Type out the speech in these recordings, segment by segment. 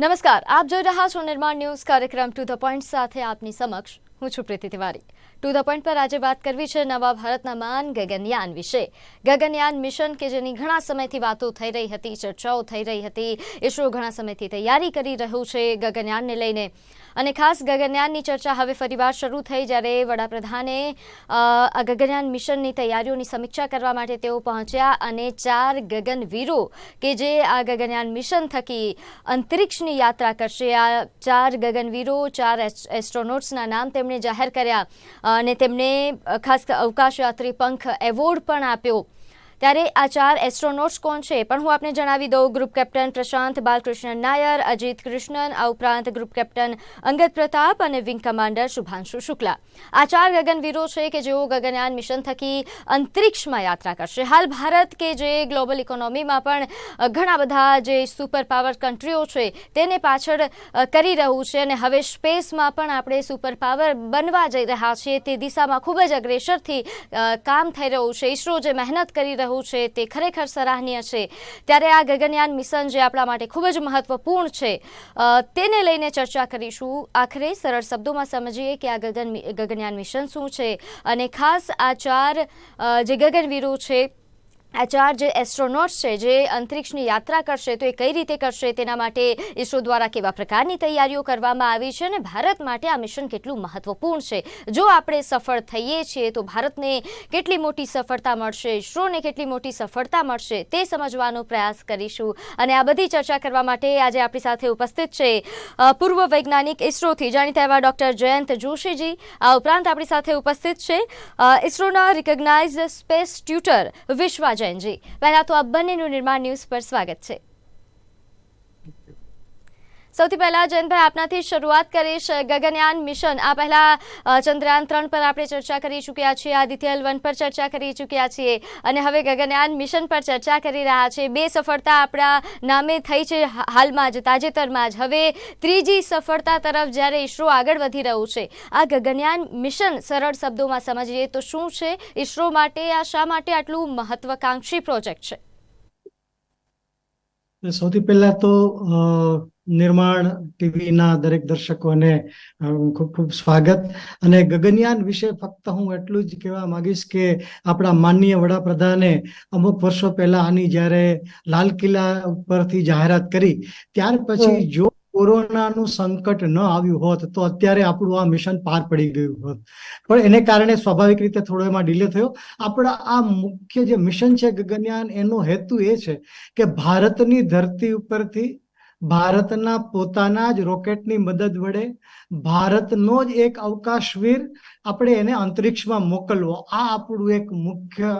નમસ્કાર, આપ જોઈ રહ્યા છો નિર્માણ ન્યૂઝ કાર્યક્રમ ટુ ધ પોઈન્ટ સાથે આપની સમક્ષ હું છું Priti Tiwari. To the point પર આજે વાત કરવી છે નવા ભારતના માન ગગનયાન વિશે. ગગનયાન મિશન કે જેની ઘણા સમયથી વાતો થઈ રહી હતી, ચર્ચાઓ થઈ રહી હતી, ઇસરો ઘણા સમયથી તૈયારી કરી રહ્યું છે ગગનયાનને લઈને. અને ખાસ ગગનયાનની ચર્ચા હવે ફરીવાર શરૂ થઈ જ્યારે વડાપ્રધાને આ ગગનયાન મિશનની તૈયારીઓની સમીક્ષા કરવા માટે તેઓ પહોંચ્યા અને ચાર ગગનવીરો કે જે આ ગગનયાન મિશન થકી અંતરિક્ષની યાત્રા કરશે, આ ચાર ગગનવીરો, ચાર એસ- એસ્ટ્રોનોટ્સના નામ તેમણે જાહેર કર્યા અને તેમને ખાસ અવકાશયાત્રી પંખ એવોર્ડ પણ આપ્યો. ત્યારે આ ચાર એસ્ટ્રોનોટ્સ કોણ છે પણ હું આપને જણાવી દઉં. ગ્રુપ કેપ્ટન પ્રશાંત, બાલકૃષ્ણ નાયર, અજીત કૃષ્ણન, આ ઉપરાંત ગ્રુપ કેપ્ટન અંગદ પ્રતાપ અને વિંગ કમાન્ડર શુભાંશુ શુક્લા. આ ચાર ગગનવીરો છે કે જેઓ ગગનયાન મિશન થકી અંતરિક્ષમાં યાત્રા કરશે. હાલ ભારત કે જે ગ્લોબલ ઇકોનોમીમાં પણ ઘણા બધા જે સુપર પાવર કન્ટ્રીઓ છે તેને પાછળ કરી રહ્યું છે અને હવે સ્પેસમાં પણ આપણે સુપર પાવર બનવા જઈ રહ્યા છીએ તે દિશામાં ખૂબ જ અગ્રેસરથી કામ થઈ રહ્યું છે. ઇસરો જે મહેનત કરી રહ્યું છે તે ખરેખર સરાહનીય છે. ત્યારે આ ગગનયાન મિશન જે આપણા માટે ખૂબ જ મહત્વપૂર્ણ છે તેને લઈને ચર્ચા કરીશું. આખરે સરળ શબ્દોમાં સમજીએ કે આ ગગન ગગનયાન મિશન શું છે? અને ખાસ આ ચાર જે ગગનવીરો છે આ ચાર જે એસ્ટ્રોનોટ્સ છે, જે અંતરિક્ષની યાત્રા કરશે, તો એ કઈ રીતે કરશે, તેના માટે ઇસરો દ્વારા કેવા પ્રકારની તૈયારીઓ કરવામાં આવી છે અને ભારત માટે આ મિશન કેટલું મહત્વપૂર્ણ છે? જો આપણે સફળ થઈએ છીએ, તો ભારતને કેટલી મોટી સફળતા મળશે, ઇસરોને કેટલી મોટી સફળતા મળશે, તે સમજવાનો પ્રયાસ કરીશું. અને આ બધી ચર્ચા કરવા માટે આજે આપણી સાથે ઉપસ્થિત છે પૂર્વ વૈજ્ઞાનિક ઇસરોથી જાણીતા એવા ડૉક્ટર જયંત જોશીજી. આ ઉપરાંત આપણી સાથે ઉપસ્થિત છે ઇસરોના રિકોગ્નાઇઝ સ્પેસ ટ્યુટર વિશ્વા જૈનજી પહેલા તો આ બંનેનું નિર્માણ ન્યૂઝ પર સ્વાગત છે સૌથી પહેલા જયંતભાઈ આપનાથી શરૂઆત કરીશ ગગનયાન મિશન. આ પહેલા ચંદ્રયાન ત્રણ પર આપણે ચર્ચા કરી ચૂક્યા છીએ, આદિત્ય એલ વન પર ચર્ચા કરી ચૂક્યા છીએ અને હવે ગગનયાન મિશન પર ચર્ચા કરી રહ્યા છે. બે સફળતા આપણા નામે થઈ છે હાલમાં જ, તાજેતરમાં જ. હવે ત્રીજી સફળતા તરફ જ્યારે ઇસરો આગળ વધી રહ્યું છે, આ ગગનયાન મિશન સરળ શબ્દોમાં સમજીએ તો શું છે? ઇસરો માટે આ શા માટે આટલું મહત્વકાંક્ષી પ્રોજેક્ટ છે? સૌથી પહેલા તો નિર્માણ ટીવીના દરેક દર્શકોને ખૂબ ખૂબ સ્વાગત. અને ગગનયાન વિશે ફક્ત હું એટલું જ કહેવા માંગીશ કે આપણા માનનીય વડાપ્રધાને અમુક વર્ષો પહેલા આની જ્યારે લાલ કિલ્લા ઉપરથી જાહેરાત કરી ત્યાર પછી જો કોરોનાનું સંકટ ન આવ્યું હોત તો અત્યારે આપણું આ મિશન પાર પડી ગયું હોત. પણ એને કારણે સ્વાભાવિક રીતે થોડો એમાં ડીલે થયો. આપણા આ મુખ્ય જે મિશન છે ગગનયાન એનો હેતુ એ છે કે ભારતની ધરતી ઉપરથી ભારતના પોતાના જ રોકેટની મદદ વડે ભારતનો જ એક અવકાશવીર આપણે એને અંતરિક્ષમાં મોકલવો. આ આપણું એક મુખ્ય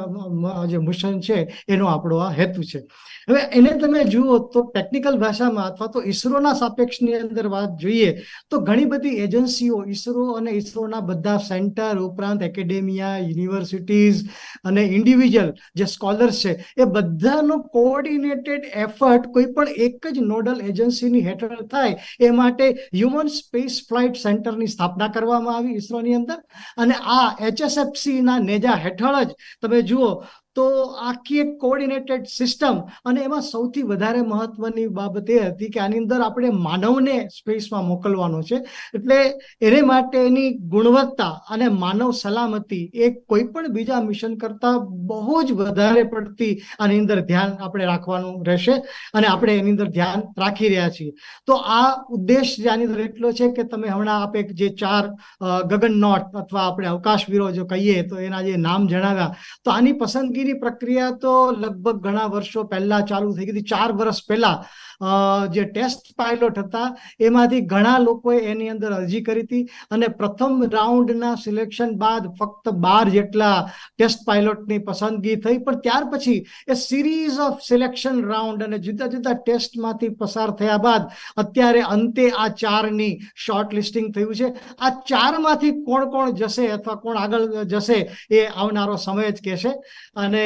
જે મિશન છે, એનો આપણો આ હેતુ છે. હવે એને તમે જુઓ તો ટેકનિકલ ભાષામાં અથવા તો ઈસરોના સાપેક્ષની અંદર વાત જોઈએ તો ઘણી બધી એજન્સીઓ ઈસરો અને ઈસરોના બધા સેન્ટર ઉપરાંત એકેડેમિયા યુનિવર્સિટીઝ અને ઇન્ડિવિજ્યુઅલ જે સ્કોલર્સ છે, એ બધાનો કોઓર્ડિનેટેડ એફર્ટ કોઈ પણ એક જ નોડલ એજન્સીની હેઠળ થાય એ માટે હ્યુમન સ્પેસ ફ્લાઇટ સેન્ટરની સ્થાપના કરવામાં આવી ઇસરોની અંદર. અને આ એચએસએફસીના નેજા હેઠળ જ તમે જુઓ તો આખી એક કોઓર્ડિનેટેડ સિસ્ટમ અને એમાં સૌથી વધારે મહત્વની બાબત એ હતી કે આની અંદર આપણે માનવને સ્પેસમાં મોકલવાનો છે. એટલે એને માટેની ગુણવત્તા અને માનવ સલામતી એ કોઈ પણ બીજા મિશન કરતા બહુ જ વધારે પડતી આની અંદર ધ્યાન આપણે રાખવાનું રહેશે અને આપણે એની અંદર ધ્યાન રાખી રહ્યા છીએ. તો આ ઉદ્દેશ આની અંદર એટલો છે કે તમે હમણાં આપે જે ચાર અ, ગગનનોટ અથવા આપણે અવકાશવીરો જો કહીએ તો એના જે નામ જણાવ્યા તો આની પસંદગીની પ્રક્રિયા તો લગભગ ઘણા વર્ષો પહેલા ચાલુ થઈ ગઈ હતી. ચાર વર્ષ પહેલા જે ટેસ્ટ પાયલોટ હતા, એમાંથી ઘણા લોકોએ એની અંદર અરજી કરી હતી અને પ્રથમ રાઉન્ડના સિલેક્શન બાદ ફક્ત બાર જેટલા ટેસ્ટ પાયલોટની પસંદગી થઈ. પણ ત્યાર પછી એ સિરીઝ ઓફ સિલેક્શન રાઉન્ડ અને જુદા જુદા ટેસ્ટમાંથી પસાર થયા બાદ અત્યારે અંતે આ ચારની શોર્ટ લિસ્ટિંગ થયું છે. આ ચારમાંથી કોણ કોણ જશે અથવા કોણ આગળ જશે એ આવનારો સમય જ કહેશે. અને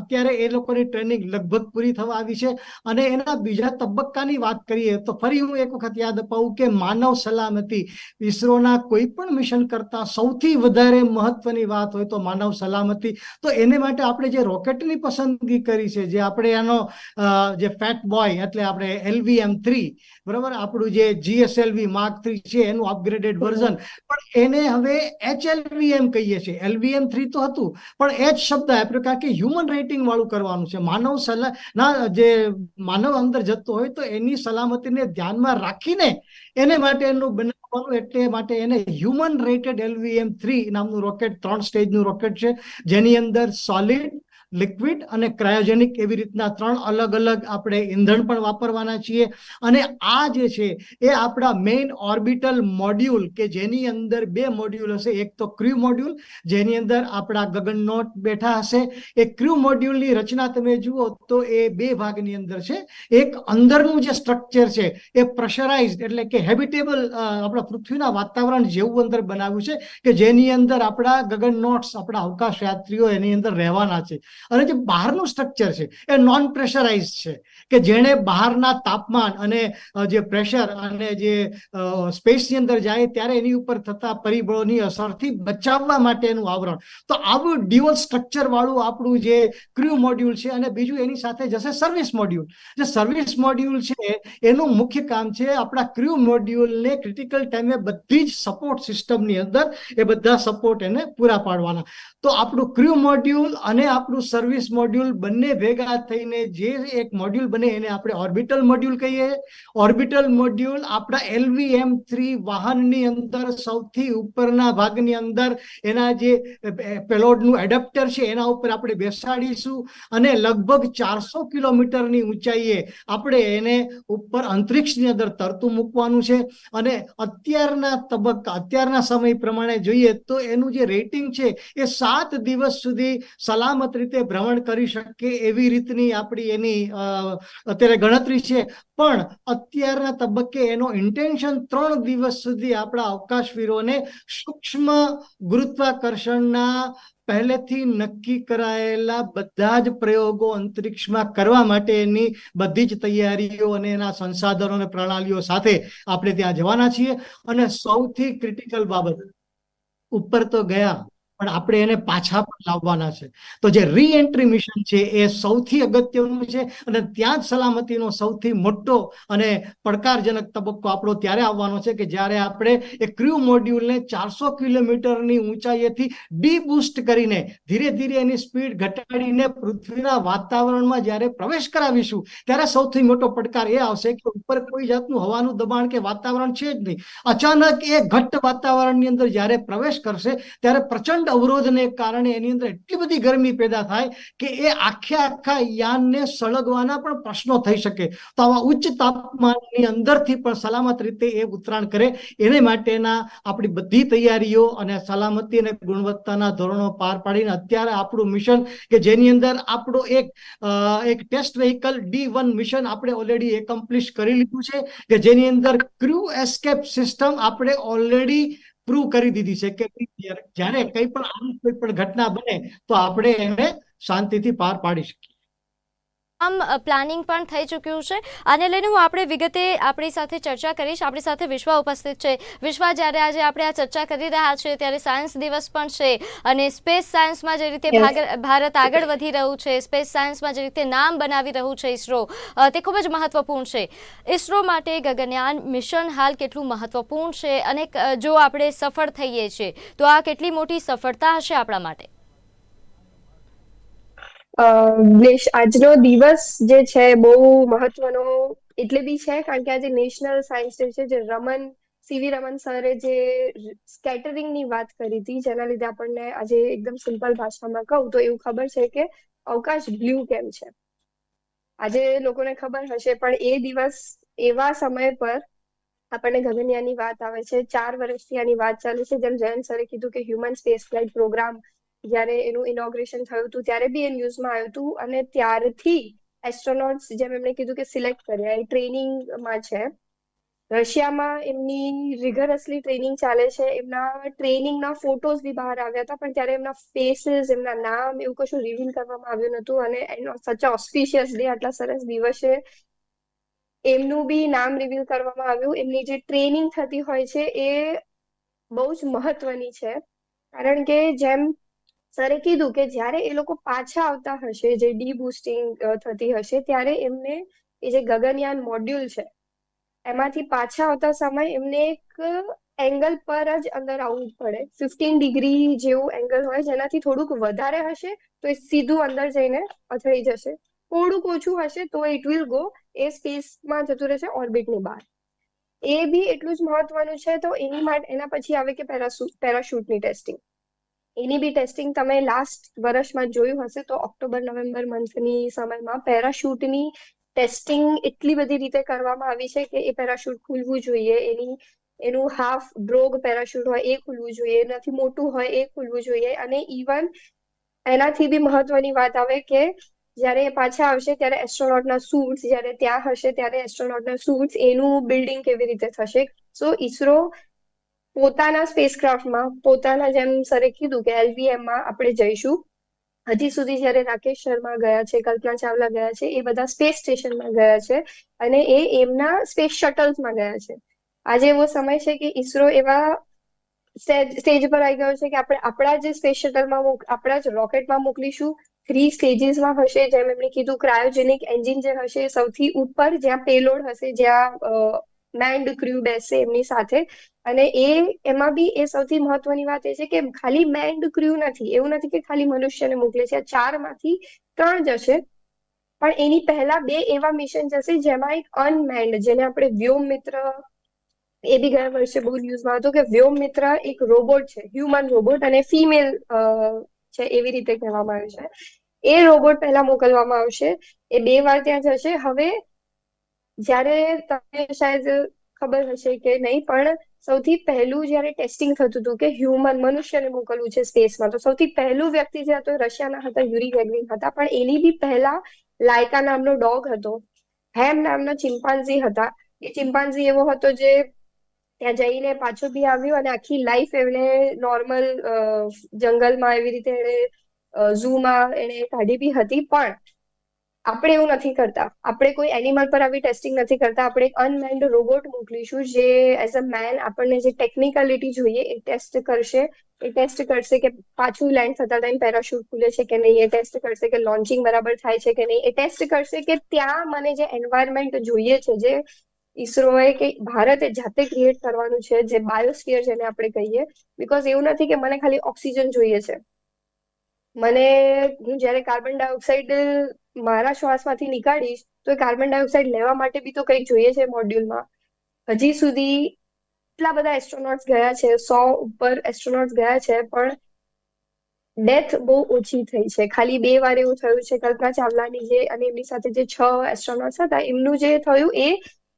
અત્યારે એ લોકોની ટ્રેનિંગ લગભગ પૂરી થવા આવી છે અને એના બીજા તબક્કાની વાત કરીએ તો ફરી હું એક વખત યાદ અપાવું કે માનવ સલામતી ઈસરોના કોઈ પણ મિશન કરતા સૌથી વધારે મહત્વની વાત હોય તો માનવ સલામતી. તો એને માટે આપણે જે રોકેટની પસંદગી કરી છે, જે આપણે આનો જે ફેટ બોય એટલે આપણે એલવીએમ થ્રી, બરાબર? આપણું જે જીએસએલવી માર્ક થ્રી છે, એનું અપગ્રેડેડ વર્ઝન પણ એને હવે એચએલવીએમ કહીએ છીએ. એલવીએમ થ્રી તો હતું, પણ એચ શબ્દ આપ્યો કારણ કે હ્યુમન રેટિંગ વાળું કરવાનું છે. માનવ સલા, ના, જે માનવ અંદર જતો હોય તો એની સલામતીને ધ્યાનમાં રાખીને એને માટે એનું બનાવવાનું એટલે માટે એને હ્યુમન રેટેડ એલવીએમ થ્રી નામનું રોકેટ ત્રણ સ્ટેજનું રોકેટ છે. જેની અંદર સોલિડ લિક્વિડ અને ક્રાયોજેનિક એવી રીતના ત્રણ અલગ અલગ આપણે ઈંધણ પણ વાપરવાના છીએ. અને આ જે છે, એ આપણા મેઇન ઓર્બિટલ મોડ્યુલ કે જેની અંદર બે મોડ્યુલ હશે. એક તો ક્રૂ મોડ્યુલ જેની અંદર આપણા ગગનનોટ બેઠા હશે. એ ક્રૂ મોડ્યુલની રચના તમે જુઓ તો એ બે ભાગની અંદર છે. એક અંદરનું જે સ્ટ્રક્ચર છે, એ પ્રેશરાઇઝડ એટલે કે હેબિટેબલ આપણા પૃથ્વીના વાતાવરણ જેવું અંદર બનાવ્યું છે કે જેની અંદર આપણા ગગનનોટ્સ, આપણા અવકાશ યાત્રીઓ એની અંદર રહેવાના છે. અને જે બહારનું સ્ટ્રક્ચર છે, એ નોન પ્રેશરાઇઝ છે, કે જેણે બહારના તાપમાન અને જે પ્રેશર અને જે સ્પેસની અંદર જાય ત્યારે એની ઉપર થતા પરિબળોની અસરથી બચાવવા માટેનું આવરણ. તો આવું ડ્યુઅલ સ્ટ્રક્ચર વાળું આપણું જે ક્રૂ મોડ્યુલ છે અને બીજું એની સાથે જશે સર્વિસ મોડ્યુલ જે સર્વિસ મોડ્યુલ છે, એનું મુખ્ય કામ છે આપણા ક્રૂ મોડ્યુલને ક્રિટિકલ ટાઈમે બધી જ સપોર્ટ સિસ્ટમની અંદર એ બધા સપોર્ટ એને પૂરા પાડવાના. તો આપણું ક્રૂ મોડ્યુલ અને આપણું સર્વિસ મોડ્યુલ બંને ભેગા થઈને જે એક મોડ્યુલ બને એને આપણે ઓર્બિટલ મોડ્યુલ કહીએ. ઓર્બિટલ મોડ્યુલ આપણા એલવીએમ થ્રી વાહનની અંદર સૌથી ઉપરના ભાગની અંદર એના જે પેલોડનું એડપ્ટર છે એના ઉપર આપણે બેસાડીશું અને લગભગ ચારસો કિલોમીટરની ઊંચાઈએ આપણે એને ઉપર અંતરિક્ષની અંદર તરતું મૂકવાનું છે. અને અત્યારના તબક્કા, અત્યારના સમય પ્રમાણે જોઈએ તો એનું જે રેટિંગ છે એ સાત દિવસ સુધી સલામત રીતે ભ્રમણ કરી શકે એવી રીતની આપણી એની અત્યારે ગણતરી છે. પણ અત્યારના તબક્કે એનો ઇન્ટેન્શન ત્રણ દિવસ સુધી આપણા અવકાશવીરોને સૂક્ષ્મ ગુરુત્વાકર્ષણના પહેલેથી નક્કી કરાયેલા બધા જ પ્રયોગો અંતરિક્ષમાં કરવા માટેની બધી જ તૈયારીઓ અને એના સંસાધનો અને પ્રણાલીઓ સાથે આપણે ત્યાં જવાના છીએ. અને સૌથી ક્રિટિકલ બાબત, ઉપર તો ગયા. પણ આપણે એને પાછા પણ લાવવાના છે. તો જે રી એન્ટ્રી મિશન છે એ સૌથી અગત્યનું છે અને ત્યાં જ સલામતીનો સૌથી મોટો અને પડકારજનક તબક્કો આપણો ત્યારે આવવાનો છે કે જ્યારે આપણે એ ક્રૂ મોડ્યુલને ચારસો કિલોમીટરની ઊંચાઈએથી ડીબૂસ્ટ કરીને ધીરે ધીરે એની સ્પીડ ઘટાડીને પૃથ્વીના વાતાવરણમાં જ્યારે પ્રવેશ કરાવીશું, ત્યારે સૌથી મોટો પડકાર એ આવશે કે ઉપર કોઈ જાતનું હવાનું દબાણ કે વાતાવરણ છે જ નહીં. અચાનક એ ઘટ્ટ વાતાવરણની અંદર જ્યારે પ્રવેશ કરશે, ત્યારે પ્રચંડ અવરોધને કારણે એની અંદર એટલી બધી ગરમી પેદા થાય કે એ આખે આખા યાનને સળગવાના પણ પ્રશ્નો થઈ શકે. તો આવા ઉચ્ચ તાપમાનની અંદરથી પણ સલામત રીતે એ ઉતરાણ કરે. એને માટેના આપણી બધી તૈયારીઓ અને સલામતી અને ગુણવત્તાના ધોરણો પાર પાડીને અત્યારે આપણું મિશન કે જેની અંદર આપણું એક એક test vehicle D one mission આપણે ઓલરેડી એકમ્પ્લિશ કરી લીધું છે કે જેની અંદર ક્રૂ એસ્કેપ સિસ્ટમ આપણે ઓલરેડી પ્રૂવ કરી દીધી છે કે જ્યારે કઈ પણ આવી કોઈ પણ ઘટના બને, તો આપણે એને શાંતિથી પાર પાડી શકીએ. આમ પ્લાનિંગ પણ થઈ ચૂક્યું છે. આને લઈને હું આપણે વિગતે આપણી સાથે ચર્ચા કરીશ. આપણી સાથે વિશ્વા ઉપસ્થિત છે. વિશ્વા જ્યારે આજે આપણે આ ચર્ચા કરી રહ્યા છે ત્યારે સાયન્સ દિવસ પણ છે અને સ્પેસ સાયન્સમાં જે રીતે ભારત આગળ વધી રહ્યું છે સ્પેસ સાયન્સમાં જે રીતે નામ બનાવી રહ્યું છે ઇસરો તે ખૂબ જ મહત્વપૂર્ણ છે. ઇસરો માટે ગગનયાન મિશન હાલ કેટલું મહત્વપૂર્ણ છે અને જો આપણે સફળ થઈએ છીએ તો આ કેટલી મોટી સફળતા હશે આપણા માટે? આજનો દિવસ જે છે બહુ મહત્વનો એટલે બી છે, કારણ કે આજે નેશનલ સાયન્સ ડે છે, જે રમન, સીવી રમન સરે જે સ્કેટરિંગની વાત કરી હતી, જેના લીધે આપણને આજે એકદમ સિમ્પલ ભાષામાં કહું તો એવું ખબર છે કે અવકાશ બ્લુ કેમ છે. આજે લોકોને ખબર હશે, પણ એ દિવસ એવા સમય પર આપણને ગગનયાનની વાત આવે છે, ચાર વર્ષથી આની વાત ચાલે છે, જેમ જયંત સરે કીધું કે હ્યુમન સ્પેસ ફ્લાઇટ પ્રોગ્રામ જ્યારે એનું ઇનોગ્રેશન થયું હતું, ત્યારે બી એ ન્યૂઝમાં આવ્યું હતું અને ત્યારથી એસ્ટ્રોનોટ્સ જેમ એમણે કીધું કે સિલેક્ટ કર્યા, એ ટ્રેનિંગમાં છે. રશિયામાં એમની રિગરસલી ટ્રેનિંગ ચાલે છે. એમના ટ્રેનિંગના ફોટોઝ બી બહાર આવ્યા હતા, પણ ત્યારે એમના ફેસીસ એમના નામ એવું કશું રિવીલ કરવામાં આવ્યું નહોતું અને એનો સચ ઓસ્પિશિયસ ડે આટલા સરસ દિવસે એમનું બી નામ રિવીલ કરવામાં આવ્યું. એમની જે ટ્રેનિંગ થતી હોય છે, એ બહુ જ મહત્વની છે. કારણ કે જેમ સરે કીધું કે જ્યારે એ લોકો પાછા આવતા હશે, જે ડી બુસ્ટિંગ થતી હશે, ત્યારે એમને એ જે ગગનયાન મોડ્યુલ છે, એમાંથી પાછા આવતા સમય એમને એક એંગલ પર જ અંદર આવવું પડે. ફિફ્ટીન ડિગ્રી જેવું એંગલ હોય, જેનાથી થોડુંક વધારે હશે, તો એ સીધું અંદર જઈને અથડાઈ જશે. થોડુંક ઓછું હશે, તો ઇટ વિલ ગો એ સ્પેસમાં જતું રહેશે ઓર્બિટની બહાર. એ બી એટલું જ મહત્વનું છે, તો એની માટે, એના પછી આવે કે પેરાશૂટ પેરાશૂટની ટેસ્ટિંગ. એની બી ટેસ્ટિંગ તમે લાસ્ટ વર્ષમાં જોયું હશે તો ઓક્ટોબર, નવેમ્બર મંથની સમયમાં પેરાશૂટની ટેસ્ટિંગ એટલી બધી રીતે કરવામાં આવી છે કે એ પેરાશૂટ ખુલવું જોઈએ, એની, એનું હાફ ડ્રોગ પેરાશૂટ હોય એ ખુલવું જોઈએ, એનાથી મોટું હોય એ ખુલવું જોઈએ અને ઇવન એનાથી બી મહત્વની વાત આવે કે જ્યારે એ પાછા આવશે ત્યારે એસ્ટ્રોનોટના સૂટ્સ જ્યારે ત્યાં હશે ત્યારે એસ્ટ્રોનોટના સૂટ્સ એનું બિલ્ડિંગ કેવી રીતે થશે. સો ઈસરો પોતાના સ્પેસક્રાફ્ટમાં પોતાના જેમ સરે કીધું કે એલવીએમમાં આપણે જઈશું. હજી સુધી જ્યારે રાકેશ શર્મા ગયા છે, કલ્પના ચાવલા ગયા છે, એ બધા સ્પેસ સ્ટેશનમાં ગયા છે અને એ એમના સ્પેસ શટલ્સમાં ગયા છે. આજે એવો સમય છે કે ઈસરો એવા સ્ટેજ પર આવી ગયો છે કે આપણે આપણા જે સ્પેસ શટલમાં આપણા જ રોકેટમાં મોકલીશું. થ્રી સ્ટેજીસમાં હશે, જેમ એમણે કીધું ક્રાયોજેનિક એન્જિન જે હશે, સૌથી ઉપર જ્યાં પેલોડ હશે, જ્યાં મેન્ડ ક્રૂ બેસે એમની સાથે. અને એ, એમાં બી એ સૌથી મહત્વની વાત એ છે કે ખાલી મેન્ડ ક્રૂ નથી. એવું નથી કે ખાલી મનુષ્યને મોકલે છે. ચારમાંથી ત્રણ જશે પણ એની પહેલા બે એવા મિશન જશે જેમાં એક અનમેન્ડ જેને આપણે વ્યોમ મિત્ર એ બી ગયા વર્ષે બહુ ન્યૂઝમાં હતું કે વ્યોમ મિત્ર એક રોબોટ છે હ્યુમન રોબોટ અને ફિમેલ છે એવી રીતે કહેવામાં આવ્યું છે. એ રોબોટ પહેલા મોકલવામાં આવશે. એ બે વાર ત્યાં જશે. હવે જ્યારે તમને શાયદ ખબર હશે કે નહીં, પણ સૌથી પહેલું જ્યારે ટેસ્ટિંગ થતું હતું કે હ્યુમન મનુષ્યને મોકલવું છે સ્પેસમાં તો સૌથી પહેલું વ્યક્તિ જે હતો રશિયાના હતા, યુરી ગેગરિન હતા, પણ એની બી પહેલા લાયકા નામનો ડોગ હતો. હેમ નામનો ચિમ્પાન્ઝી હતા. એ ચિમ્પાન્ઝી એવો હતો જે ત્યાં જઈને પાછો બી આવ્યો અને આખી લાઈફ એમણે નોર્મલ જંગલમાં એવી રીતે એણે ઝૂમાં એણે કાઢી બી હતી. પણ આપણે એવું નથી કરતા. આપણે કોઈ એનિમલ પર આવી ટેસ્ટિંગ નથી કરતા. આપણે એક અનમેન્ડ રોબોટ મોકલીશું જે એઝ અ મેન આપણને જે ટેકનિકાલિટી જોઈએ એ ટેસ્ટ કરશે. એ ટેસ્ટ કરશે કે પાછું લેન્ડ થતા ટાઈમ પેરાશૂટ ખુલે છે કે નહીં? એ ટેસ્ટ કરશે કે લોન્ચિંગ બરાબર થાય છે કે નહીં? એ ટેસ્ટ કરશે કે ત્યાં મને જે એન્વાયરમેન્ટ જોઈએ છે, જે ઈસરોએ કે ભારતે જાતે ક્રિએટ કરવાનું છે, જે બાયોસ્ફિયર જેને આપણે કહીએ. બીકોઝ એવું નથી કે મને ખાલી ઓક્સિજન જોઈએ છે. મને હું જ્યારે કાર્બન ડાયોક્સાઇડ મારા શ્વાસમાંથી નીકાળીશ, તો એ કાર્બન ડાયોક્સાઇડ લેવા માટે બી તો કંઈક જોઈએ છે મોડ્યુલમાં. હજી સુધી એટલા બધા એસ્ટ્રોનોટ્સ ગયા છે, સો ઉપર એસ્ટ્રોનોટ્સ ગયા છે, પણ ડેથ બહુ ઓછી થઈ છે. ખાલી બે વાર એવું થયું છે, કલ્પના ચાવલાની જે અને એમની સાથે જે છ એસ્ટ્રોનોટ્સ હતા, એમનું જે થયું એ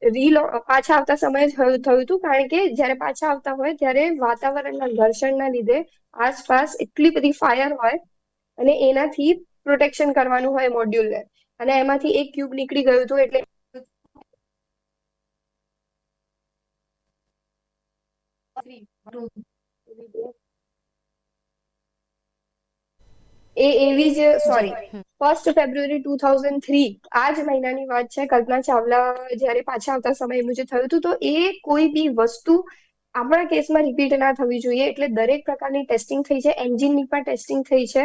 રીલો પાછા આવતા સમયે થયું થયું હતું, કારણ કે જ્યારે પાછા આવતા હોય ત્યારે વાતાવરણના ઘર્ષણના લીધે આસપાસ એટલી બધી ફાયર હોય અને એનાથી પ્રોટેક્શન કરવાનું હોય મોડ્યુલને અને એમાંથી એક ક્યુબ નીકળી ગયું હતું એટલે એ એવી જ sorry first February two thousand three આ જ મહિનાની વાત છે, કલ્પના ચાવલા જ્યારે પાછા આવતા સમય મુજબ થયું હતું, તો એ કોઈ બી વસ્તુ આપણા કેસમાં રિપીટ ના થવી જોઈએ. એટલે દરેક પ્રકારની ટેસ્ટિંગ થઈ છે એન્જિનની પણ ટેસ્ટિંગ થઈ છે.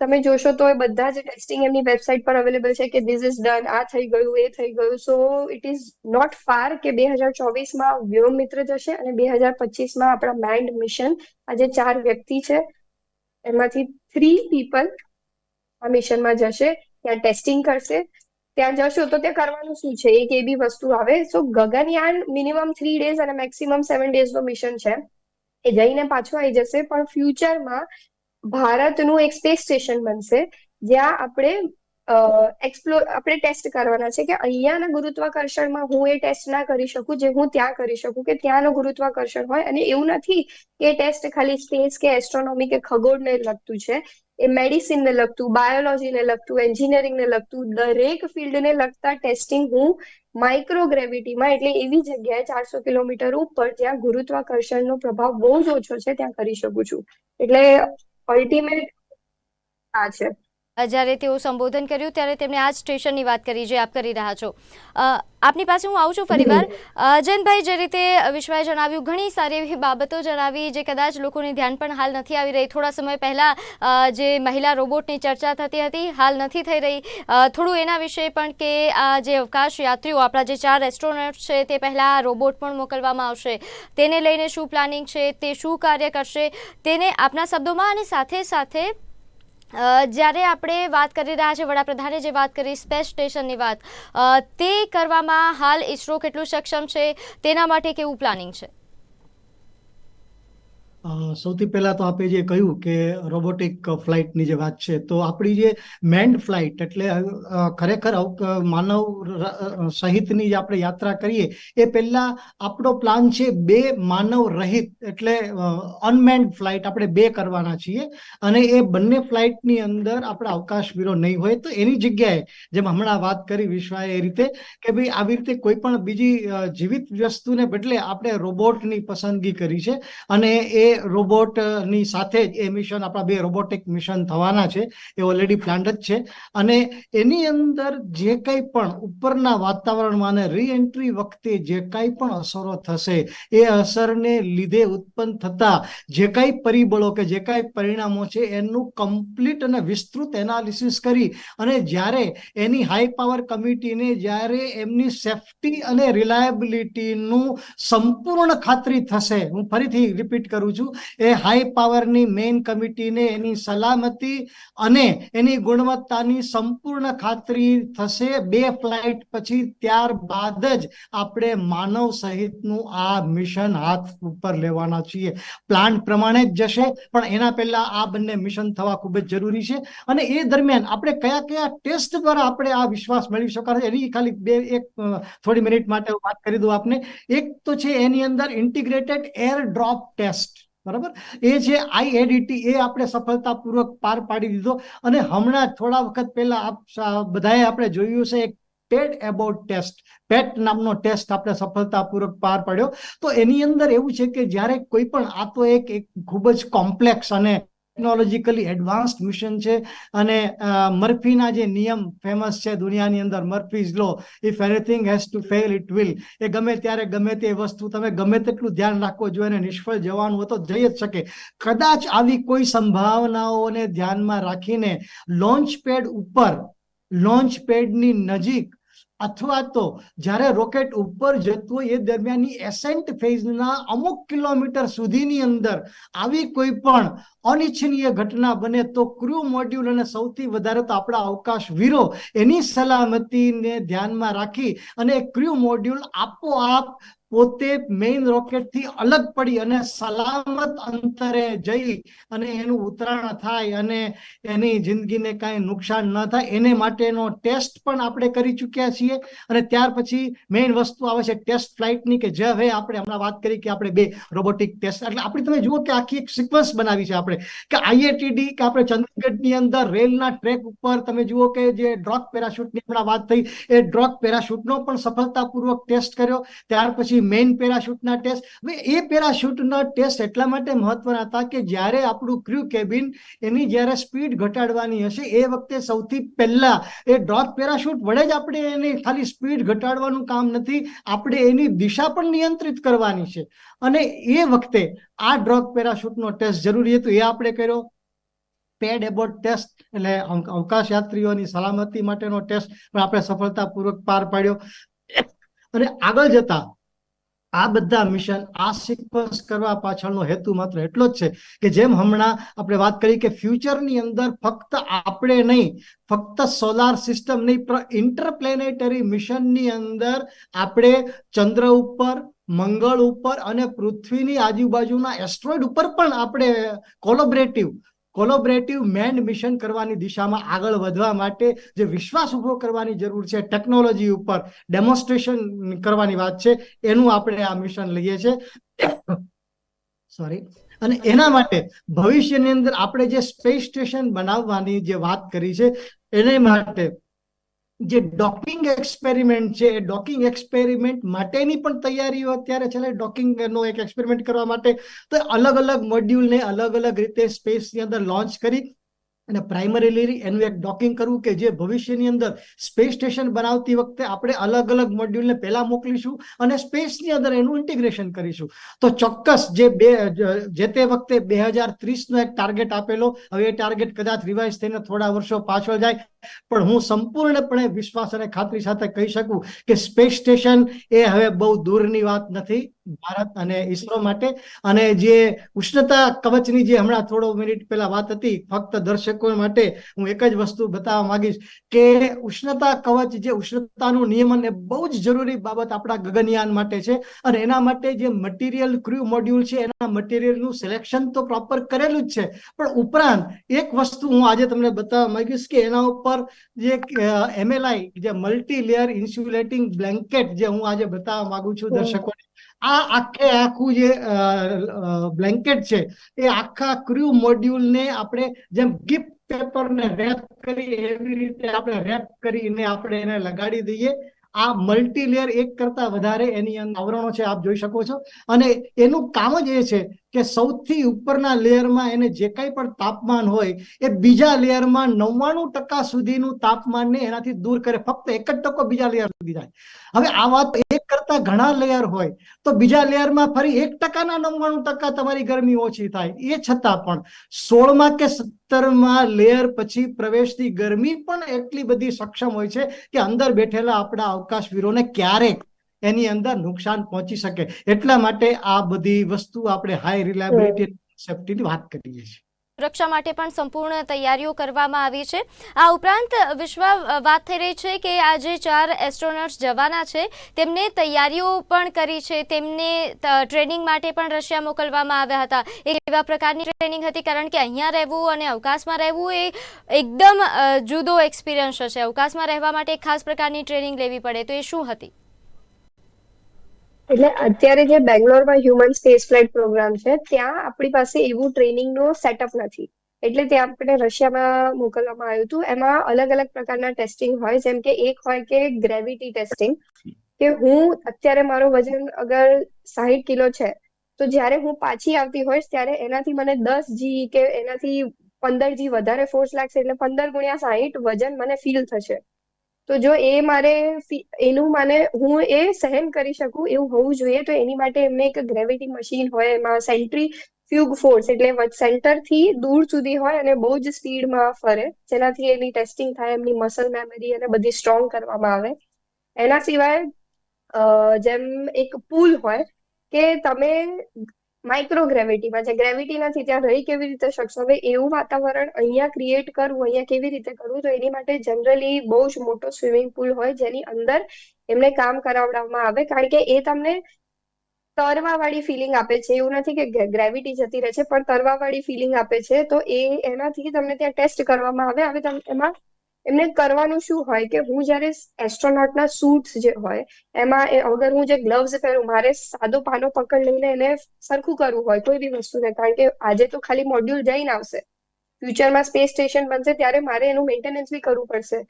તમે જોશો તો એ બધા જ ટેસ્ટિંગ એમની વેબસાઇટ પર અવેલેબલ છે કે ધીસ ઇઝ ડન આ થઈ ગયું, એ થઈ ગયું. So it is not far કે બે હજાર ચોવીસમાં વ્યોમ મિત્ર જશે અને બે હજાર પચીસમાં આપણા માઇન્ડ મિશન આ જે ચાર વ્યક્તિ છે. એમાંથી થ્રી પીપલ આ મિશનમાં જશે, ત્યાં ટેસ્ટિંગ કરશે. ત્યાં જશો તો ત્યાં કરવાનું શું છે? એક એવી વસ્તુ આવે. So Gaganyaan minimum three days અને મેક્સિમમ સેવન ડેઝ નો મિશન છે. એ જઈને પાછું આવી જશે. પણ ફ્યુચરમાં ભારતનું એક સ્પેસ સ્ટેશન બનશે, જ્યાં આપણે એક્સપ્લોર આપણે ટેસ્ટ કરવાના છે કે અહીંયાના ગુરુત્વાકર્ષણમાં હું એ ટેસ્ટ ના કરી શકું, જે હું ત્યાં કરી શકું, કે ત્યાંનું ગુરુત્વાકર્ષણ હોય. અને એવું નથી કે ટેસ્ટ ખાલી સ્પેસ કે એસ્ટ્રોનોમી કે ખગોળને લગતું છે. એ મેડિસિનને લગતું બાયોલોજીને લગતું એન્જિનિયરિંગને લગતું, દરેક ફિલ્ડને લગતા ટેસ્ટિંગ હું માઇક્રોગ્રેવિટીમાં એટલે એવી જગ્યાએ ચારસો કિલોમીટર ઉપર જ્યાં ગુરુત્વાકર્ષણનો પ્રભાવ બહુ જ ઓછો છે, ત્યાં કરી શકું છું. એટલે અલ્ટિમેટ હા છે. જ્યારે તેઓ સંબોધન કર્યું, ત્યારે તેમણે આ જ સ્ટેશનની વાત કરી જે આપ કરી રહ્યા છો. આપની પાસે હું આવું છું ફરીવાર. જયંતભાઈ, જે રીતે વિશ્વાએ જણાવ્યું, ઘણી સારી એવી બાબતો જણાવી, જે કદાચ લોકોને ધ્યાન પણ હાલ નથી આવી રહી. થોડા સમય પહેલાં જે મહિલા રોબોટની ચર્ચા થતી હતી, હાલ નથી થઈ રહી. થોડું એના વિશે પણ કે આ જે અવકાશ યાત્રીઓ, આપણા જે ચાર રેસ્ટોરન્ટ છે, તે પહેલાં રોબોટ પણ મોકલવામાં આવશે. તેને લઈને શું પ્લાનિંગ છે, તે શું કાર્ય કરશે, તેને આપના શબ્દોમાં અને સાથે સાથે જ્યારે આપણે વાત કરી રહ્યા છે, વડાપ્રધાને જે વાત કરી, સ્પેસ સ્ટેશનની વાત તે કરવામાં હાલ ઇસરો કેટલું સક્ષમ છે, તેના માટે કેવું પ્લાનિંગ છે? સૌથી પહેલા તો આપે જે કહ્યું કે રોબોટિક ફ્લાઇટની જે વાત છે, તો આપણી જે મેન્ડ ફ્લાઇટ એટલે ખરેખર માનવ સહિતની જે આપણે યાત્રા કરીએ, એ પહેલા આપણો પ્લાન છે બે માનવ રહિત એટલે અનમેન્ડ ફ્લાઇટ આપણે બે કરવાના છીએ, અને એ બંને ફ્લાઇટની અંદર આપણે અવકાશ વીરો નહીં હોય, તો એની જગ્યાએ, જેમ હમણાં વાત કરી વિશ્વાએ એ રીતે, કે ભાઈ આવી રીતે કોઈ પણ બીજી જીવિત વસ્તુને બદલે આપણે રોબોટની પસંદગી કરી છે, અને એ રોબોટની સાથે જ એ મિશન, આપણા બે રોબોટિક મિશન થવાના છે. એ ઓલરેડી પ્લાન્ડ જ છે. અને એની અંદર જે કંઈ પણ ઉપરના વાતાવરણમાં અને રીએન્ટ્રી વખતે જે કાંઈ પણ અસરો થશે, એ અસરને લીધે ઉત્પન્ન થતા જે કાંઈ પરિબળો કે જે કાંઈ પરિણામો છે, એનું કમ્પ્લીટ અને વિસ્તૃત એનાલિસિસ કરી અને જ્યારે એની હાઈ પાવર કમિટીને જ્યારે એમની સેફટી અને રિલાયબિલિટીનું સંપૂર્ણ ખાતરી થશે, હું ફરીથી રિપીટ કરું છું એ હાઈ પાવરની મેઇન કમિટીને એની સલામતી અને એની ગુણવત્તાની સંપૂર્ણ ખાતરી થશે બે ફ્લાઇટ પછી ત્યારબાદ જ આપણે માનવ સહિતનું આ મિશન હાથ ઉપર લેવાના છીએ. પ્લાન પ્રમાણે જ જશે, પણ એના પહેલા આ બંને મિશન થવા ખૂબ જ જરૂરી છે. અને એ દરમિયાન આપણે કયા કયા ટેસ્ટ દ્વારા આપણે આ વિશ્વાસ મેળવી શકાશે? એની ખાલી બે, એક થોડી મિનિટ માટે વાત કરી દઉં આપને. એક તો છે એની અંદર ઇન્ટિગ્રેટેડ એર ડ્રોપ ટેસ્ટ બરાબર? એ છે આઈએડીટી એ આપણે સફળતાપૂર્વક પાર પાડી દીધો. અને હમણાં થોડા વખત પહેલા બધાએ આપણે જોયું છે એક પેટ એબોટ ટેસ્ટ પેટ નામનો ટેસ્ટ આપણે સફળતાપૂર્વક પાર પાડ્યો. તો એની અંદર એવું છે કે જ્યારે કોઈ પણ આ તો એક ખૂબ જ કોમ્પ્લેક્સ અને ટેકનોલોજીકલી એડવાન્સ્ડ મિશન છે. અને મર્ફીના જે નિયમ ફેમસ છે દુનિયાની અંદર, Murphy's law if anything has to fail it will એ ગમે ત્યારે ગમે તે વસ્તુ તમે ગમે તેટલું ધ્યાન રાખવો જોઈએ અને નિષ્ફળ જવાનું હોય તો જઈ જ શકે. કદાચ આવી કોઈ સંભાવનાઓને ધ્યાનમાં રાખીને લોન્ચ પેડ ઉપર લોન્ચ પેડની નજીક અથવા તો જ્યારે રોકેટ ઉપર જતું હોય એ દરમિયાનની એસેન્ટ ફેઝના અમુક કિલોમીટર સુધીની અંદર આવી કોઈ પણ અનિચ્છનીય ઘટના બને તો ક્રૂ મોડ્યુલ અને સૌથી વધારે તો આપણા અવકાશ વીરો એની સલામતીને ધ્યાનમાં રાખી અને ક્રૂ મોડ્યુલ આપોઆપ પોતે મેઇન રોકેટથી અલગ પડી અને સલામત અંતરે જઈ અને એનું ઉતરાણ થાય અને એની જિંદગીને કાંઈ નુકસાન ન થાય, એને માટેનો ટેસ્ટ પણ આપણે કરી ચૂક્યા છીએ. અને ત્યાર પછી મેઇન વસ્તુ આવે છે ટેસ્ટ ફ્લાઇટની કે જે હવે આપણે હમણાં વાત કરી કે આપણે બે રોબોટિક ટેસ્ટ એટલે આપણે તમે જુઓ કે આખી એક સિક્વન્સ બનાવી છે આપણે. કે આઈએટીડી કે આપણે ચંદીગઢની અંદર રેલના ટ્રેક ઉપર તમે જુઓ કે જે ડ્રોક પેરાશૂટની હમણાં વાત થઈ, એ ડ્રોક પેરાશૂટનો પણ સફળતાપૂર્વક ટેસ્ટ કર્યો. ત્યાર પછી મેઇન પેરાશૂટના ટેસ્ટ હવે એ પેરાશૂટના ટેસ્ટ એટલા માટે મહત્વના હતા કે જ્યારે આપણું ક્રૂ કેબિન એની જ્યારે સ્પીડ ઘટાડવાની હશે, એ વખતે સૌથી પહેલા એ ડ્રોપ પેરાશૂટ વડે જ આપણે એની ખાલી સ્પીડ ઘટાડવાનું કામ નથી, આપણે એની દિશા પણ નિયંત્રિત કરવાની છે. અને એ વખતે આ ડ્રોપ પેરાશૂટનો ટેસ્ટ જરૂરી હતો, એ આપણે કર્યો. પેડ એબોટ ટેસ્ટ એટલે અવકાશયાત્રીઓની અવકાશ યાત્રીઓની સલામતી માટેનો ટેસ્ટ પણ આપણે સફળતાપૂર્વક પાર પાડ્યો. અને આગળ જતા આ બધા મિશન આ સિક્વન્સ કરવા પાછળનો હેતુ માત્ર એટલો જ છે કે જેમ હમણાં આપણે વાત કરી કે ફ્યુચરની અંદર ફક્ત આપણે નહીં, ફક્ત સોલાર સિસ્ટમ નહીં પણ ઇન્ટરપ્લેનેટરી મિશનની અંદર આપણે ચંદ્ર ઉપર, મંગળ ઉપર અને પૃથ્વીની આજુબાજુના એસ્ટ્રોઇડ ઉપર પણ આપણે કોલોબરેટિવ કોલોબરેટિવ મેન્ડ મિશન કરવાની દિશામાં આગળ વધવા માટે જે વિશ્વાસ ઊભો કરવાની જરૂર છે ટેકનોલોજી ઉપર ડેમોન્સ્ટ્રેશન કરવાની વાત છે, એનું આપણે આ મિશન લઈએ છીએ. સોરી અને એના માટે ભવિષ્યની અંદર આપણે જે સ્પેસ સ્ટેશન બનાવવાની જે વાત કરી છે, એને માટે જે ડોકિંગ એક્સપેરિમેન્ટ છે એ ડોકિંગ એક્સપેરિમેન્ટ માટેની પણ તૈયારીઓ અત્યારે છે ડોકિંગ નો એક એક્સપેરિમેન્ટ કરવા માટે. તો અલગ અલગ મોડ્યુલને અલગ અલગ રીતે સ્પેસની અંદર લોન્ચ કરી અને પ્રાઇમરીલી એનું એક ડોકિંગ કરવું કે જે ભવિષ્યની અંદર સ્પેસ સ્ટેશન બનાવતી વખતે આપણે અલગ અલગ મોડ્યુલને પહેલા મોકલીશું અને સ્પેસની અંદર એનું ઇન્ટિગ્રેશન કરીશું. તો ચોક્કસ જે બે, જે તે વખતે બે હજાર ત્રીસનો એક ટાર્ગેટ આપેલો, હવે એ ટાર્ગેટ કદાચ રિવાઇઝ થઈને થોડા વર્ષો પાછળ જાય. પણ હું સંપૂર્ણપણે વિશ્વાસ અને ખાતરી સાથે કહી શકું કે સ્પેસ સ્ટેશન એ હવે બહુ દૂરની વાત નથી ભારત અને ઇસરો માટે. અને જે ઉષ્ણતા કવચની જે હમણાં થોડો મિનિટ પહેલા વાત હતી, ફક્ત દર્શકો માટે હું એક જ વસ્તુ બતાવવા માંગીશ કે ઉષ્ણતા કવચ જે ઉષ્ણતાનું નિયમન એ બહુ જ જરૂરી બાબત આપણા ગગનયાન માટે છે. અને એના માટે જે મટીરિયલ ક્રૂ મોડ્યુલ છે, એના મટીરિયલનું સિલેક્શન તો પ્રોપર કરેલું જ છે. પણ ઉપરાંત એક વસ્તુ હું આજે તમને બતાવવા માંગીશ કે એના ઉપર જે એમએલઆઈ જે મલ્ટી લેયર ઇન્સ્યુલેટિંગ બ્લેન્કેટ જે હું આજે બતાવવા માંગુ છું દર્શકોને આ આખે આખું જે બ્લેન્કેટ છે એ આખા ક્રૂ મોડ્યુલને આપણે જેમ ગિફ્ટ પેપરને રેપ કરી એવી રીતે આપણે રેપ કરીને આપણે એને લગાડી દઈએ. આ મલ્ટી લેયર એક કરતા વધારે એની અંદર આવરણો છે આપ જોઈ શકો છો. અને એનું કામ જ એ છે કે સૌથી ઉપરના લેયરમાં એને જે કંઈ પણ તાપમાન હોય, એ બીજા લેયરમાં નવ્વાણું ટકા સુધીનું તાપમાનને એનાથી દૂર કરે. ફક્ત એક જ ટકો બીજા લેયર સુધી જાય. હવે આ વાત એક કરતા ઘણા લેયર હોય, તો બીજા લેયરમાં ફરી એક ટકાના નવ્વાણું ટકા તમારી ગરમી ઓછી થાય. એ છતાં પણ સોળમાં કે સત્તરમાં લેયર પછી પ્રવેશતી ગરમી પણ એટલી બધી સક્ષમ હોય છે કે અંદર બેઠેલા આપણા અવકાશવીરોને ક્યારેક એની અંદર નુકસાન પહોંચી શકે. એટલા માટે આ બધી વસ્તુ આપણે હાઈ રિલાયબિલિટી સેફ્ટીની વાત કરીએ છીએ. સુરક્ષા માટે પણ સંપૂર્ણ તૈયારીઓ કરવામાં આવી છે. આ ઉપરાંત વિશ્વ વાત થઈ રહી છે કે આ જે ચાર એસ્ટ્રોનટ્સ જવાના છે. તેમને તૈયારીઓ પણ કરી છે. તેમને ટ્રેનિંગ માટે પણ રશિયા મોકલવામાં આવ્યા હતા. એક એવા પ્રકારની ટ્રેનિંગ હતી કારણ કે અહીંયા રહેવું અને અવકાશમાં રહેવું એ એકદમ જુદો એક્સપિરિયન્સ હશે. અવકાશમાં રહેવા માટે એક ખાસ પ્રકારની ટ્રેનિંગ લેવી પડે તો એ શું હતી? એટલે અત્યારે જે બેંગ્લોરમાં હ્યુમન સ્પેસ ફ્લાઇટ પ્રોગ્રામ છે, ત્યાં આપણી પાસે એવું ટ્રેનિંગનો સેટઅપ નથી. એટલે ત્યાં આપણે રશિયામાં મોકલવામાં આવ્યું હતું. એમાં અલગ અલગ પ્રકારના ટેસ્ટિંગ હોય, જેમ કે એક હોય કે ગ્રેવિટી ટેસ્ટિંગ કે હું અત્યારે મારો વજન અગર સાહીઠ કિલો છે, તો જ્યારે હું પાછી આવતી હોઈશ, ત્યારે એનાથી મને દસ જી કે એનાથી પંદર જી વધારે ફોર્સ લાગશે. એટલે પંદર ગુણ્યા સાહીઠ વજન મને ફીલ થશે. તો જો એ મારે એનું મને હું એ સહન કરી શકું એવું હોવું જોઈએ, તો એની માટે એમને એક ગ્રેવિટી મશીન હોય, એમાં સેન્ટ્રી ફ્યુગ ફોર્સ એટલે સેન્ટરથી દૂર સુધી હોય અને બહુ જ સ્પીડમાં ફરે. જેનાથી એની ટેસ્ટિંગ થાય, એમની મસલ મેમરી અને બધી સ્ટ્રોંગ કરવામાં આવે. એના સિવાય જેમ એક પુલ હોય કે તમે માઇક્રોગ્રેવિટીમાં જે ગ્રેવિટી નથી, ત્યાં રહી કેવી રીતે શકશો? હવે એવું વાતાવરણ અહીંયા ક્રિએટ કરવું, અહીંયા કેવી રીતે કરવું, તો એની માટે જનરલી બહુ જ મોટો સ્વિમિંગ પુલ હોય, જેની અંદર એમને કામ કરાવડાવવામાં આવે. કારણ કે એ તમને તરવા વાળી ફિલિંગ આપે છે. એવું નથી કે ગ્રેવિટી જતી રહે છે, પણ તરવા વાળી ફિલિંગ આપે છે. તો એ એનાથી તમને ત્યાં ટેસ્ટ કરવામાં આવે. હવે એમાં એમને કરવાનું શું હોય કે હું જ્યારે એસ્ટ્રોનોટના સૂટ્સ જે હોય, એમાં અગર હું જે ગ્લવ્સ પહેરું, મારે સાદો પાનો પકડ લઈને એને સરખું કરવું હોય કોઈ બી વસ્તુને, કારણ કે આજે તો ખાલી મોડ્યુલ જઈને આવશે. ફ્યુચરમાં સ્પેસ સ્ટેશન બનશે, ત્યારે મારે એનું મેન્ટેનન્સ બી કરવું પડશે.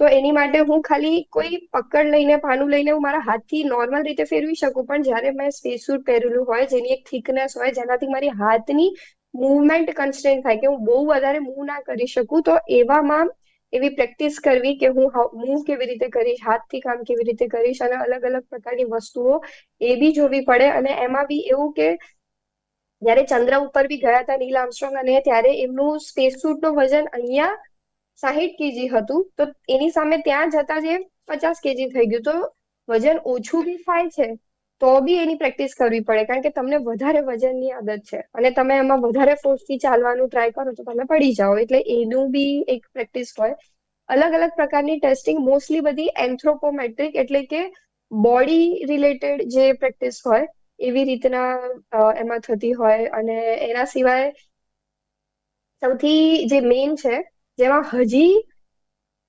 તો એની માટે હું ખાલી કોઈ પકડ લઈને, પાનું લઈને હું મારા હાથથી નોર્મલ રીતે ફેરવી શકું, પણ જ્યારે મેં સ્પેસ સૂટ પહેરેલું હોય, જેની એક થિકનેસ હોય, જેનાથી મારી હાથની મુવમેન્ટ કન્સ્ટેન્ટ થાય કે હું બહુ વધારે મૂવ ના કરી શકું, તો એવામાં એવી પ્રેક્ટિસ કરવી કે હું મૂવ કેવી રીતે કરીશ, હાથથી કામ કેવી રીતે કરીશ અને અલગ અલગ પ્રકારની વસ્તુઓ એ બી જોવી પડે અને એમાં બી એવું કે જ્યારે ચંદ્ર ઉપર બી ગયા હતા નીલ આર્મસ્ટ્રોંગ અને ત્યારે એમનું સ્પેસ સૂટનું વજન અહીંયા સાહીઠ કેજી હતું. તો એની સામે ત્યાં જતા જે પચાસ કેજી થઈ ગયું. તો વજન ઓછું બી થાય છે. તો બી એની પ્રેક્ટિસ કરવી પડે, કારણ કે તમને વધારે વજનની આદત છે. અને તમે એમાં વધારે ફોર્સથી ચાલવાનું ટ્રાય કરો તો તમે પડી જાઓ. એટલે એનું બી એક પ્રેક્ટિસ હોય. અલગ અલગ પ્રકારની ટેસ્ટિંગ મોસ્ટલી બધી એન્થ્રોપોમેટ્રિક એટલે કે બોડી રિલેટેડ જે પ્રેક્ટિસ હોય, એવી રીતના એમાં થતી હોય. અને એના સિવાય સૌથી જે મેઇન છે, જેમાં હજી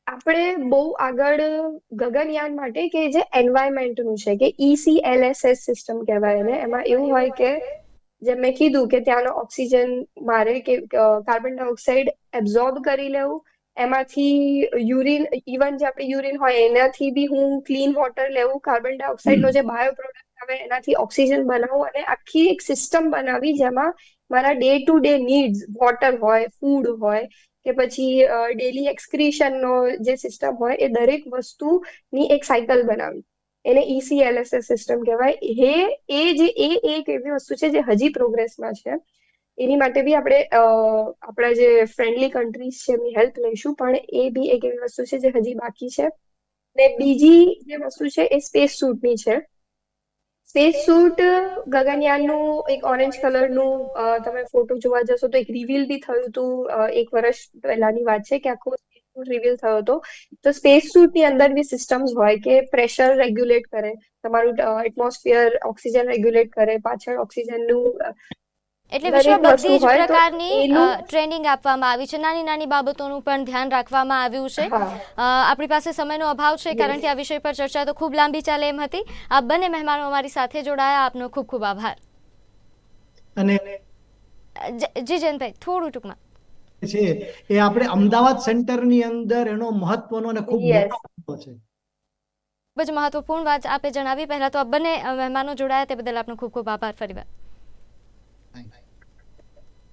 આપણે બહુ આગળ ગગનયાન માટે કે જે એન્વાયરમેન્ટનું છે, કે E ઈસીએલએસએસ સિસ્ટમ કહેવાય એને, એમાં એવું હોય કે જેમ મેં કીધું કે ત્યાંનો ઓક્સિજન મારે કે કાર્બન ડાયોક્સાઇડ એબ્ઝોર્બ કરી લેવું, એમાંથી યુરિન ઇવન જે આપણે યુરિન હોય એનાથી બી હું ક્લીન વોટર લેવું કાર્બન ડાયોક્સાઇડનો જે બાયો પ્રોડક્ટ આવે એનાથી ઓક્સિજન બનાવું અને આખી એક સિસ્ટમ બનાવી જેમાં મારા day to day needs water હોય ફૂડ હોય કે પછી ડેલી એક્સક્રીશનનો જે સિસ્ટમ હોય એ દરેક વસ્તુની એક સાયકલ બનાવી. એને E ઈસીએલએસએસ સિસ્ટમ કહેવાય. હે, એ જે, એ એક એવી વસ્તુ છે જે હજી પ્રોગ્રેસમાં છે. એની માટે બી આપણે આપણા જે ફ્રેન્ડલી કન્ટ્રીઝ છે એમની હેલ્પ લઈશું. પણ એ બી એક એવી વસ્તુ છે જે હજી બાકી છે. ને બીજી જે વસ્તુ છે એ સ્પેસ સૂટની છે. સ્પેસ સૂટ ગગનયાનનું એક ઓરેન્જ કલરનું તમે ફોટો જોવા જશો તો એક રિવીલ બી થયું હતું એક વર્ષ પહેલાની વાત છે કે આખો રિવીલ થયો હતો. તો સ્પેસ સૂટની અંદર બી સિસ્ટમ્સ હોય કે પ્રેશર રેગ્યુલેટ કરે, તમારું એટમોસ્ફિયર ઓક્સિજન રેગ્યુલેટ કરે, પાછળ ઓક્સિજનનું એટલે દરેક વિશ્વ બધી જ પ્રકારની ટ્રેનિંગ આપવામાં આવી છે. નાની નાની બાબતોનું પણ ધ્યાન રાખવામાં આવ્યું છે. આપણી પાસે સમયનો અભાવ છે કારણ કે આ વિષય પર ચર્ચા તો ખૂબ લાંબી ચાલે એમ હતી. આ બંને મહેમાનો અમારી સાથે જોડાયા. આપનો ખૂબ ખૂબ આભાર. અને જી જયંતભાઈ થોડું ટૂંકમાં. છે એ આપણે અમદાવાદ સેન્ટરની અંદર એનો મહત્વનો અને ખૂબ. મોટો છે. ખૂબ જ મહત્વપૂર્ણ વાત આપે જણાવી. પહેલા તો આ બંને મહેમાનો જોડાયા તે બદલ આપનો ખૂબ ખૂબ આભાર ફરીવાર.